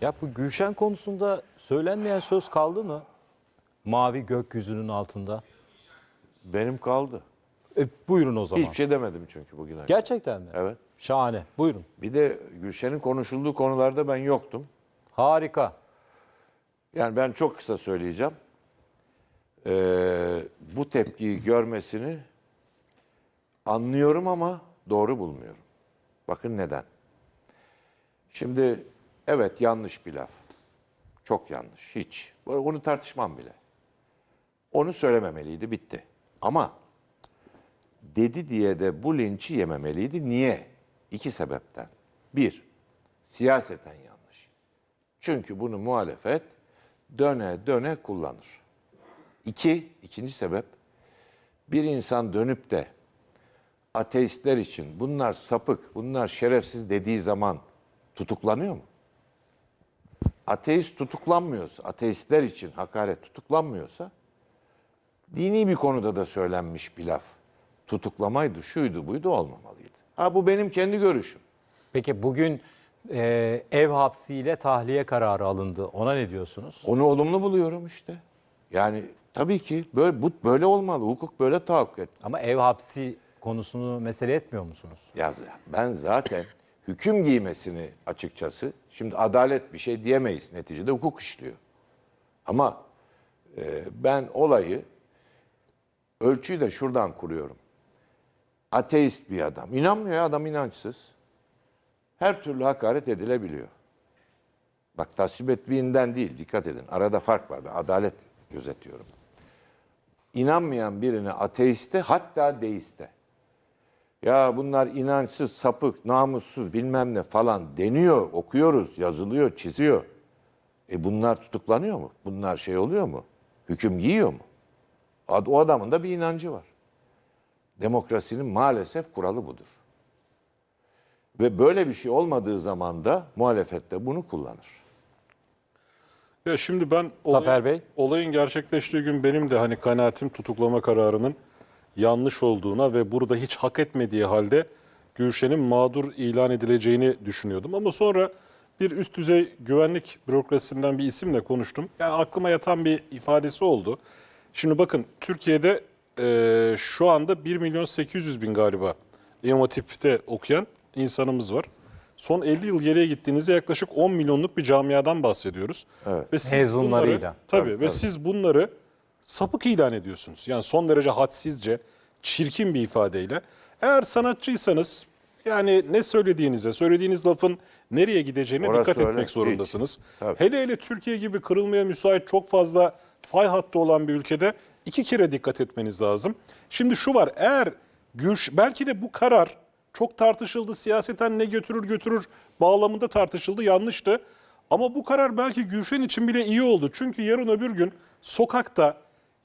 Ya bu Gülşen konusunda söylenmeyen söz kaldı mı? Mavi gökyüzünün altında. Benim kaldı. E, buyurun o zaman. Hiçbir şey demedim çünkü bugüne. Gerçekten mi? Evet. Şahane. Buyurun. Bir de Gülşen'in konuşulduğu konularda ben yoktum. Harika. Yani ben çok kısa söyleyeceğim. Ee, bu tepkiyi görmesini anlıyorum ama doğru bulmuyorum. Bakın neden. Şimdi evet yanlış bir laf. Çok yanlış. Hiç. Onu tartışmam bile. Onu söylememeliydi. Bitti. Ama dedi diye de bu linçi yememeliydi. Niye? İki sebepten. Bir, siyaseten yanlış. Çünkü bunu muhalefet döne döne kullanır. İki, ikinci sebep, bir insan dönüp de ateistler için bunlar sapık, bunlar şerefsiz dediği zaman tutuklanıyor mu? Ateist tutuklanmıyorsa, ateistler için hakaret tutuklanmıyorsa, dini bir konuda da söylenmiş bir laf. Tutuklamaydı, şuydu, buydu olmamalıydı. Ha bu benim kendi görüşüm. Peki bugün e, ev hapsiyle tahliye kararı alındı. Ona ne diyorsunuz? Onu olumlu buluyorum işte. Yani tabii ki böyle bu böyle olmalı. Hukuk böyle tahakkuk et. Ama ev hapsi konusunu mesele etmiyor musunuz? Ya ben zaten hüküm giymesini açıkçası şimdi adalet bir şey diyemeyiz neticede hukuk işliyor. Ama e, ben olayı ölçüyü de şuradan kuruyorum. Ateist bir adam. İnanmıyor ya adam inançsız. Her türlü hakaret edilebiliyor. Bak tasvip ettiğinden değil dikkat edin. Arada fark var. Ben adalet gözetiyorum. İnanmayan birine ateiste hatta deiste. Ya bunlar inançsız, sapık, namussuz bilmem ne falan deniyor, okuyoruz, yazılıyor, çiziyor. E bunlar tutuklanıyor mu? Bunlar şey oluyor mu? Hüküm giyiyor mu? Ad- O adamın da bir inancı var. Demokrasinin maalesef kuralı budur. Ve böyle bir şey olmadığı zaman da muhalefet de bunu kullanır. Ya şimdi ben Zafer Bey. olayın gerçekleştiği gün benim de hani kanaatim tutuklama kararının yanlış olduğuna ve burada hiç hak etmediği halde Gülşen'in mağdur ilan edileceğini düşünüyordum. Ama sonra bir üst düzey güvenlik bürokrasisinden bir isimle konuştum. Yani aklıma yatan bir ifadesi oldu. Şimdi bakın Türkiye'de e, şu anda 1 milyon 800 bin galiba İmam Hatip'te okuyan insanımız var. Son 50 yıl geriye gittiğinizde yaklaşık 10 milyonluk bir camiadan bahsediyoruz. Evet. Ve siz Mezunlarıyla. bunları, tabii, Tabii, ve tabii. siz bunları sapık ilan ediyorsunuz. Yani son derece hadsizce, çirkin bir ifadeyle. Eğer sanatçıysanız yani ne söylediğinize, söylediğiniz lafın nereye gideceğine Orası dikkat öyle. etmek zorundasınız. Tabii. Hele hele Türkiye gibi kırılmaya müsait çok fazla fay hattı olan bir ülkede iki kere dikkat etmeniz lazım. Şimdi şu var eğer Gülş, belki de bu karar çok tartışıldı siyaseten ne götürür götürür bağlamında tartışıldı yanlıştı. Ama bu karar belki Gülşen için bile iyi oldu. Çünkü yarın öbür gün sokakta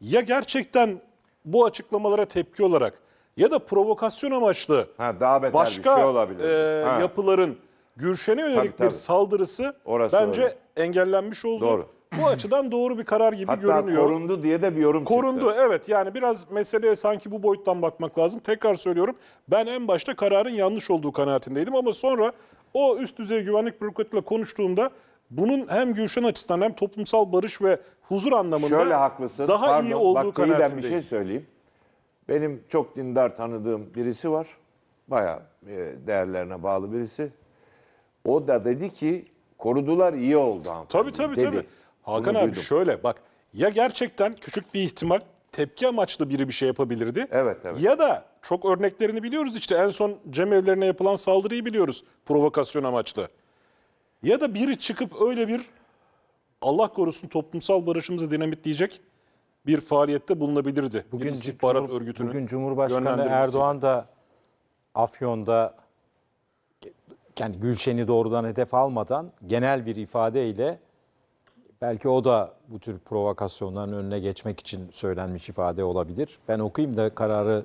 ya gerçekten bu açıklamalara tepki olarak ya da provokasyon amaçlı Ha, daha beter başka bir şey olabilir. e, Ha. yapıların Gülşen'e yönelik Tabii, bir tabii. saldırısı Orası bence öyle. engellenmiş oldu. Doğru. Bu açıdan doğru bir karar gibi Hatta görünüyor. korundu diye de bir yorum Korundu çıktı. evet yani biraz meseleye sanki bu boyuttan bakmak lazım. Tekrar söylüyorum ben en başta kararın yanlış olduğu kanaatindeydim ama sonra o üst düzey güvenlik bürokratıyla konuştuğumda bunun hem Gülşen açısından hem toplumsal barış ve huzur anlamında Şöyle haklısın. daha Pardon, iyi olduğu bak kıyıdan bir kanaatindeyim. şey söyleyeyim. Benim çok dindar tanıdığım birisi var. Bayağı e, değerlerine bağlı birisi. O da dedi ki korudular iyi oldu hanımefendi. Tabii tabii dedi. tabii. Hakan Bunu abi duydum. şöyle bak ya gerçekten küçük bir ihtimal tepki amaçlı biri bir şey yapabilirdi. Evet, evet. Ya da çok örneklerini biliyoruz işte en son cemevlerine yapılan saldırıyı biliyoruz provokasyon amaçlı. Ya da biri çıkıp öyle bir Allah korusun toplumsal barışımızı dinamitleyecek bir faaliyette bulunabilirdi. bir istihbarat Cumhur- örgütünü bugün Cumhurbaşkanı. Erdoğan da Afyon'da yani Gülşen'i doğrudan hedef almadan genel bir ifadeyle belki o da bu tür provokasyonların önüne geçmek için söylenmiş ifade olabilir. Ben okuyayım da kararı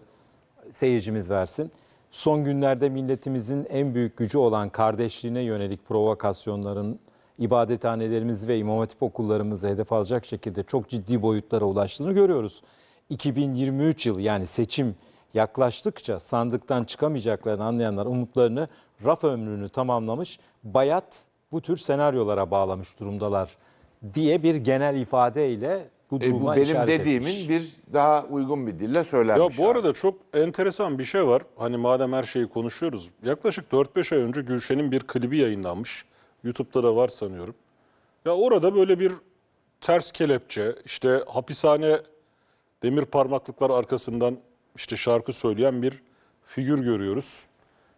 seyircimiz versin. Son günlerde milletimizin en büyük gücü olan kardeşliğine yönelik provokasyonların ibadethanelerimizi ve imam hatip okullarımızı hedef alacak şekilde çok ciddi boyutlara ulaştığını görüyoruz. 2023 yılı yani seçim yaklaştıkça sandıktan çıkamayacaklarını anlayanlar umutlarını raf ömrünü tamamlamış bayat bu tür senaryolara bağlamış durumdalar diye bir genel ifadeyle bu E, bu benim işaret dediğimin etmiş. bir daha uygun bir dille Ya söylenmiş. bu hali. arada çok enteresan bir şey var. Hani madem her şeyi konuşuyoruz. Yaklaşık 4-5 ay önce Gülşen'in bir klibi yayınlanmış. YouTube'da da var sanıyorum. Ya orada böyle bir ters kelepçe, işte hapishane demir parmaklıklar arkasından işte şarkı söyleyen bir figür görüyoruz.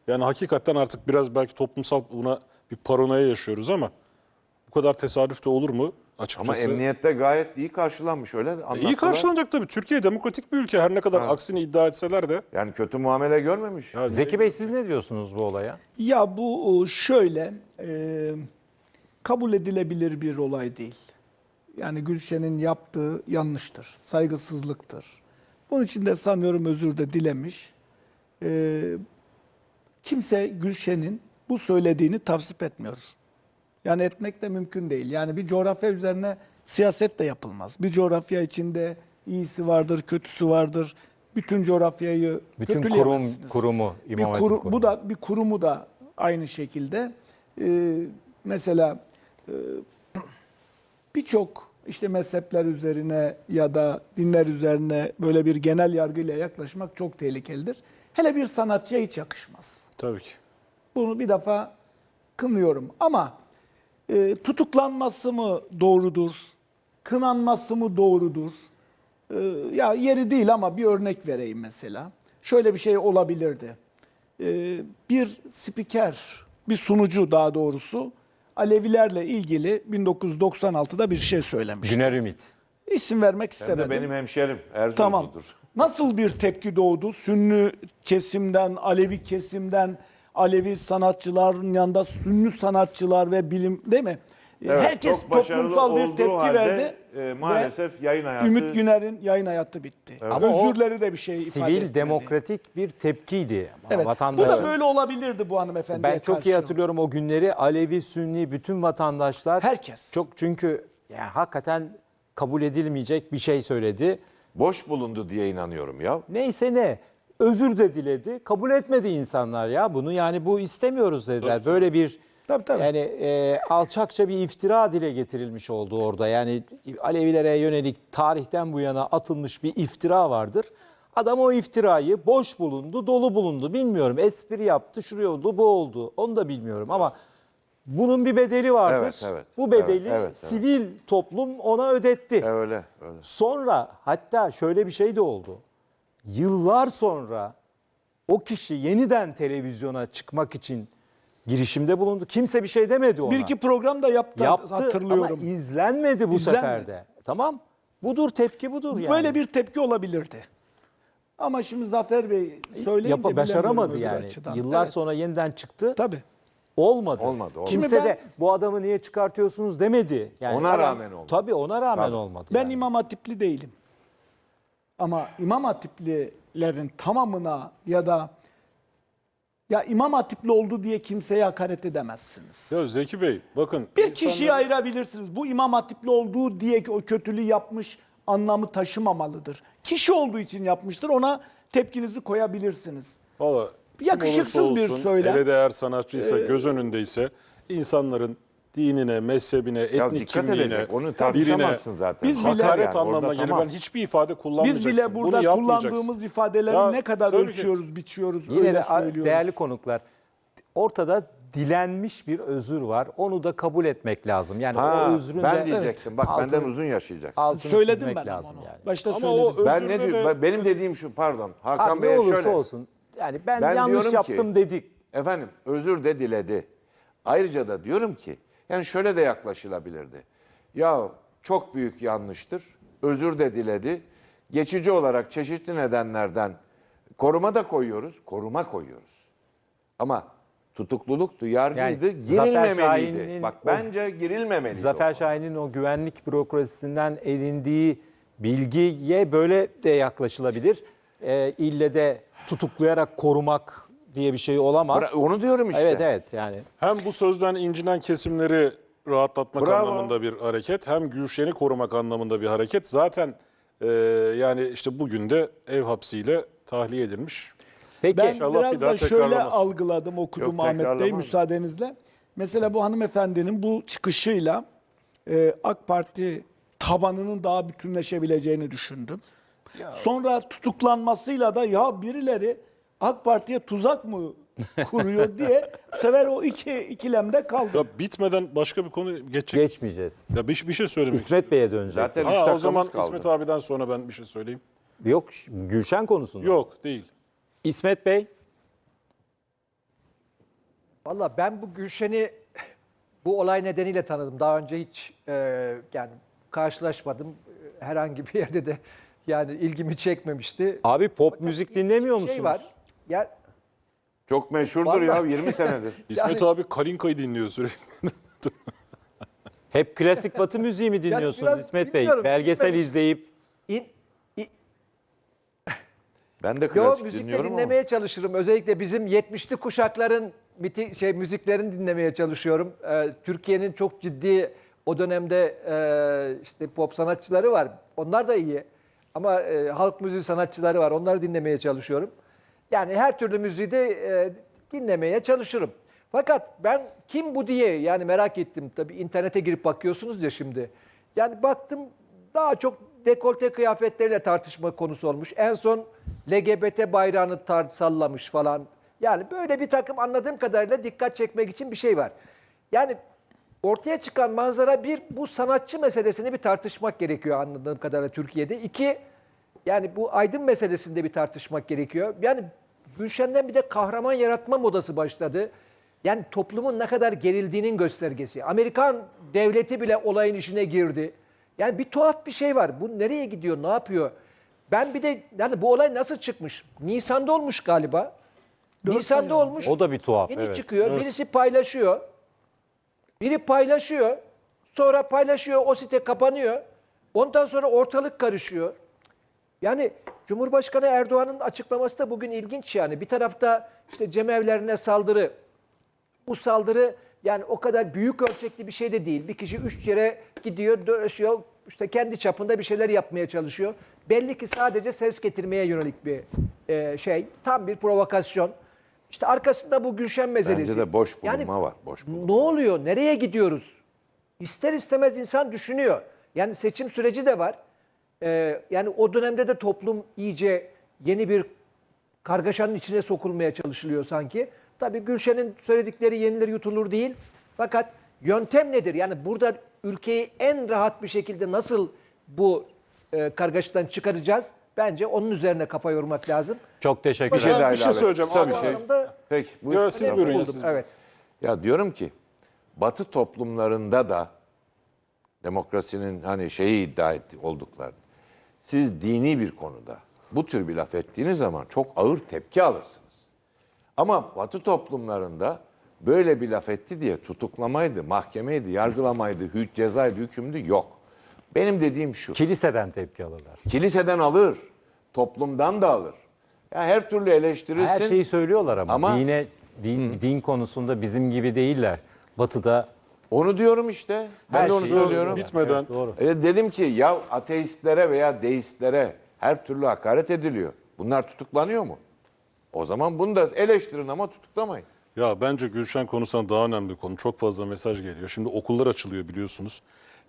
Yani hakikaten artık biraz belki toplumsal buna bir paranoya yaşıyoruz ama bu kadar tesadüf de olur mu Ama açıkçası? emniyette gayet iyi karşılanmış öyle anlattılar. İyi karşılanacak tabii. Türkiye demokratik bir ülke. Her ne kadar aksini iddia etseler de. Yani kötü muamele görmemiş. Ya Zeki Bey siz ne diyorsunuz bu olaya? Ya bu şöyle e, kabul edilebilir bir olay değil. Yani Gülşen'in yaptığı yanlıştır, saygısızlıktır. Bunun için de sanıyorum özür de dilemiş. E, kimse Gülşen'in bu söylediğini tavsip etmiyor. Yani etmek de mümkün değil. Yani bir coğrafya üzerine siyaset de yapılmaz. Bir coğrafya içinde iyisi vardır, kötüsü vardır. Bütün coğrafyayı Bütün kurum kurumu bir İmam kuru- kurumu. bu da bir kurumu da aynı şekilde e, mesela e, birçok işte mezhepler üzerine ya da dinler üzerine böyle bir genel yargıyla yaklaşmak çok tehlikelidir. Hele bir sanatçıya hiç yakışmaz. Tabii ki. Bunu bir defa kınıyorum ama e, tutuklanması mı doğrudur? Kınanması mı doğrudur? E, ya yeri değil ama bir örnek vereyim mesela. Şöyle bir şey olabilirdi. E, bir spiker, bir sunucu daha doğrusu Alevilerle ilgili 1996'da bir şey söylemişti. Güner Ümit. İsim vermek Hem istemedim. de benim hemşerim Erzurumludur. Tamam. Nasıl bir tepki doğdu? Sünni kesimden, Alevi kesimden, Alevi sanatçıların yanında Sünni sanatçılar ve bilim değil mi? Evet, Herkes toplumsal bir tepki halde, verdi. e, maalesef yayın hayatı- Ümit Güner'in yayın hayatı bitti. Ama o Özürleri de bir şey ifade Sivil demokratik bir tepkiydi. Ama Evet. Bu vatandaşın- da böyle olabilirdi bu hanımefendiye Ben çok karşı. iyi hatırlıyorum o günleri. Alevi, Sünni bütün vatandaşlar Herkes. çok çünkü yani hakikaten kabul edilmeyecek bir şey söyledi. Boş bulundu diye inanıyorum ya. Neyse ne özür de diledi. Kabul etmedi insanlar ya bunu. Yani bu istemiyoruz dediler. Böyle bir Tabii, tabii. yani e, alçakça bir iftira dile getirilmiş oldu orada. Yani Alevilere yönelik tarihten bu yana atılmış bir iftira vardır. Adam o iftirayı boş bulundu, dolu bulundu. Bilmiyorum. Espri yaptı, şuraya oldu, bu oldu. Onu da bilmiyorum ama bunun bir bedeli vardır. Evet, evet. Bu bedeli Evet, evet, evet. sivil toplum ona ödetti. E, öyle öyle. Sonra hatta şöyle bir şey de oldu. Yıllar sonra o kişi yeniden televizyona çıkmak için girişimde bulundu. Kimse bir şey demedi ona. Bir iki program da yaptı, yaptı hatırlıyorum. ama izlenmedi bu İzlenmedi. sefer de. Tamam. Budur tepki budur yani. Böyle bir tepki olabilirdi. Ama şimdi Zafer Bey söyleyince Yapa, başaramadı bilemiyorum öbür yani. açıdan. Yıllar Evet, sonra yeniden çıktı. Tabii. Olmadı. Olmadı, olmadı. Kimse Şimdi ben- de bu adamı niye çıkartıyorsunuz demedi. Yani Ona rağmen olmadı. Tabii ona rağmen Tabii. olmadı. Ben yani. İmam Hatipli değilim. Ama İmam Hatiplilerin tamamına ya da ya İmam Hatipli oldu diye kimseye hakaret edemezsiniz. Ya Zeki Bey bakın. Bir insanlar- kişiyi ayırabilirsiniz. Bu İmam Hatipli olduğu diye o kötülüğü yapmış anlamı taşımamalıdır. Kişi olduğu için yapmıştır. Ona tepkinizi koyabilirsiniz. Valla Yakışıksız olursa bir olsun, söylem. Hele değer sanatçıysa, göz önündeyse insanların dinine, mezhebine, etnik kimliğine, edecek. Onu birine zaten. Biz bile- hakaret Yani anlamına gelir. tamam. Ben hiçbir ifade Biz kullanmayacaksın. bile Bunu burada kullandığımız ifadeleri Ya, ne kadar tabii ki. ölçüyoruz, biçiyoruz, Yine öyle de söylüyoruz. değerli konuklar ortada dilenmiş bir özür var. Onu da kabul etmek lazım. Yani Ha, o özrün ben de diyecektim. Bak altını- benden uzun yaşayacaksın. altını Söyledim çizmek ben lazım onu. yani. Başta Ama söyledim. o Ben ne de- diyorum? Benim dediğim şu pardon. Hakan Abi ne Bey'e olursa şöyle. olsun. Yani ben, Ben yanlış diyorum ki- yaptım dedik. Efendim özür de diledi. Ayrıca da diyorum ki yani şöyle de yaklaşılabilirdi. Ya çok büyük yanlıştır. Özür de diledi. Geçici olarak çeşitli nedenlerden koruma da koyuyoruz. Koruma koyuyoruz. Ama tutukluluktu, yargıydı. Yani girilmemeliydi. Bak bence girilmemeliydi. Zafer. Şahin'in o güvenlik bürokrasisinden edindiği bilgiye böyle de yaklaşılabilir. Ee, ille de tutuklayarak korumak diye bir şey olamaz. Bra- Onu diyorum işte. Evet evet yani. Hem bu sözden incinen kesimleri rahatlatmak Bravo. anlamında bir hareket, hem Gülşen'i korumak anlamında bir hareket. Zaten e, yani işte bugün de ev hapsiyle tahliye edilmiş. Peki Ben İnşallah biraz bir daha da şöyle tekrarlamaz. algıladım, okudum Yok, Ahmet Bey tekrarlamaz. müsaadenizle. Mesela bu hanımefendinin bu çıkışıyla e, AK Parti tabanının daha bütünleşebileceğini düşündüm. Sonra tutuklanmasıyla da ya birileri AK Parti'ye tuzak mı kuruyor diye bu sefer o iki ikilemde kaldı. Ya bitmeden başka bir konu geçecek. Geçmeyeceğiz. Ya bir, bir şey söylemek İsmet Bey'e dönecek. Zaten üç Ha, o dakikamız zaman kaldı. İsmet abiden sonra ben bir şey söyleyeyim. Yok Gülşen konusunda. Yok değil. İsmet Bey Valla ben bu Gülşen'i bu olay nedeniyle tanıdım. Daha önce hiç e, yani karşılaşmadım. Herhangi bir yerde de yani ilgimi çekmemişti. abi pop müzik dinlemiyor Bir musunuz? Şey var. Ya Çok meşhurdur ya Vallahi. 20 senedir. İsmet Yani- abi Kalinka'yı dinliyor sürekli. Hep klasik batı müziği mi dinliyorsunuz biraz İsmet Bey? bilmiyorum, Belgesel bilmemiş. izleyip in, Ben de yo, klasik müzik de dinliyorum dinlemeye çalışırım. Özellikle bizim 70'li kuşakların miti, şey müziklerini dinlemeye çalışıyorum. Ee, Türkiye'nin çok ciddi o dönemde e, işte pop sanatçıları var. Onlar da iyi. Ama e, halk müziği sanatçıları var. Onları dinlemeye çalışıyorum. Yani her türlü müziği de e, dinlemeye çalışırım. Fakat ben kim bu diye yani merak ettim. Tabii internete girip bakıyorsunuz ya şimdi. Yani baktım daha çok dekolte kıyafetleriyle tartışma konusu olmuş. En son LGBT bayrağını sallamış falan. Yani böyle bir takım anladığım kadarıyla dikkat çekmek için bir şey var. Yani ortaya çıkan manzara bir, bu sanatçı meselesini bir tartışmak gerekiyor anladığım kadarıyla Türkiye'de. İki, yani bu aydın meselesinde bir tartışmak gerekiyor. Yani Gülşen'den bir de kahraman yaratma modası başladı. Yani toplumun ne kadar gerildiğinin göstergesi. Amerikan devleti bile olayın içine girdi. Yani bir tuhaf bir şey var. Bu nereye gidiyor, ne yapıyor? Ben bir de yani bu olay nasıl çıkmış? Nisan'da olmuş galiba. Nisan'da olmuş. o da bir tuhaf. Yeni evet. çıkıyor. Birisi paylaşıyor. Biri paylaşıyor. Sonra paylaşıyor. O site kapanıyor. Ondan sonra ortalık karışıyor. Yani Cumhurbaşkanı Erdoğan'ın açıklaması da bugün ilginç yani. Bir tarafta işte cemevlerine saldırı. Bu saldırı yani o kadar büyük ölçekli bir şey de değil. Bir kişi üç yere gidiyor, dolaşıyor, işte kendi çapında bir şeyler yapmaya çalışıyor. Belli ki sadece ses getirmeye yönelik bir e, şey. Tam bir provokasyon. İşte arkasında bu Gülşen meselesi. Bence de boş Yani bulunma var. Boş bulunma. ne oluyor? Nereye gidiyoruz? İster istemez insan düşünüyor. Yani seçim süreci de var. Ee, yani o dönemde de toplum iyice yeni bir kargaşanın içine sokulmaya çalışılıyor sanki. Tabii Gülşen'in söyledikleri yenilir yutulur değil. Fakat yöntem nedir? Yani burada ülkeyi en rahat bir şekilde nasıl bu e, kargaşadan çıkaracağız? Bence onun üzerine kafa yormak lazım. Çok teşekkür ederim. bir daha şey söyleyeceğim. Kısa Abi, bir şey. Peki. Ya buyur. siz buyurun ya siz. Evet. Ya diyorum ki Batı toplumlarında da demokrasinin hani şeyi iddia etti olduklarını. Siz dini bir konuda bu tür bir laf ettiğiniz zaman çok ağır tepki alırsınız. Ama Batı toplumlarında böyle bir laf etti diye tutuklamaydı, mahkemeydi, yargılamaydı, hü cezaydı, hükümdü yok. Benim dediğim şu. Kiliseden tepki alırlar. Kiliseden alır, toplumdan da alır. Ya her türlü eleştirirsin. Her şeyi söylüyorlar ama, Ama- dine din, din konusunda bizim gibi değiller. Batı'da Onu diyorum işte. Ben Her de onu şeyi söylüyorum. Bitmeden E dedim ki ya ateistlere veya deistlere her türlü hakaret ediliyor. Bunlar tutuklanıyor mu? O zaman bunu da eleştirin ama tutuklamayın. Ya bence Gülşen konusuna daha önemli bir konu. Çok fazla mesaj geliyor. Şimdi okullar açılıyor biliyorsunuz.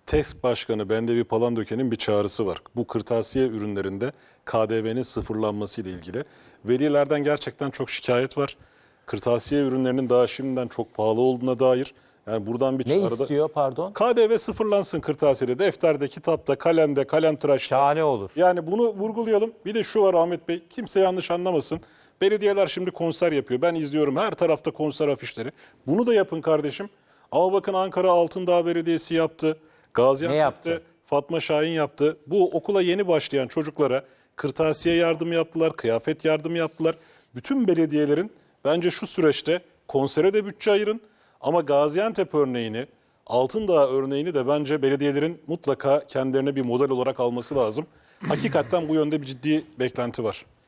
TESK Başkanı Bendevi Palandöken'in bir çağrısı var. Bu kırtasiye ürünlerinde KDV'nin sıfırlanması ile ilgili. Velilerden gerçekten çok şikayet var. Kırtasiye ürünlerinin daha şimdiden çok pahalı olduğuna dair. Yani buradan bir ne çağrıda... istiyor pardon? KDV sıfırlansın kırtasiyede, defterde, kitapta, kalemde, kalem tıraşta. Şahane olur. Yani bunu vurgulayalım. Bir de şu var Ahmet Bey, kimse yanlış anlamasın. Belediyeler şimdi konser yapıyor. Ben izliyorum her tarafta konser afişleri. Bunu da yapın kardeşim. Ama bakın Ankara Altındağ Belediyesi yaptı. Gaziantep'te yaptı? Fatma Şahin yaptı. Bu okula yeni başlayan çocuklara kırtasiye yardım yaptılar, kıyafet yardım yaptılar. Bütün belediyelerin bence şu süreçte konsere de bütçe ayırın. Ama Gaziantep örneğini, Altındağ örneğini de bence belediyelerin mutlaka kendilerine bir model olarak alması lazım. Hakikaten bu yönde bir ciddi beklenti var.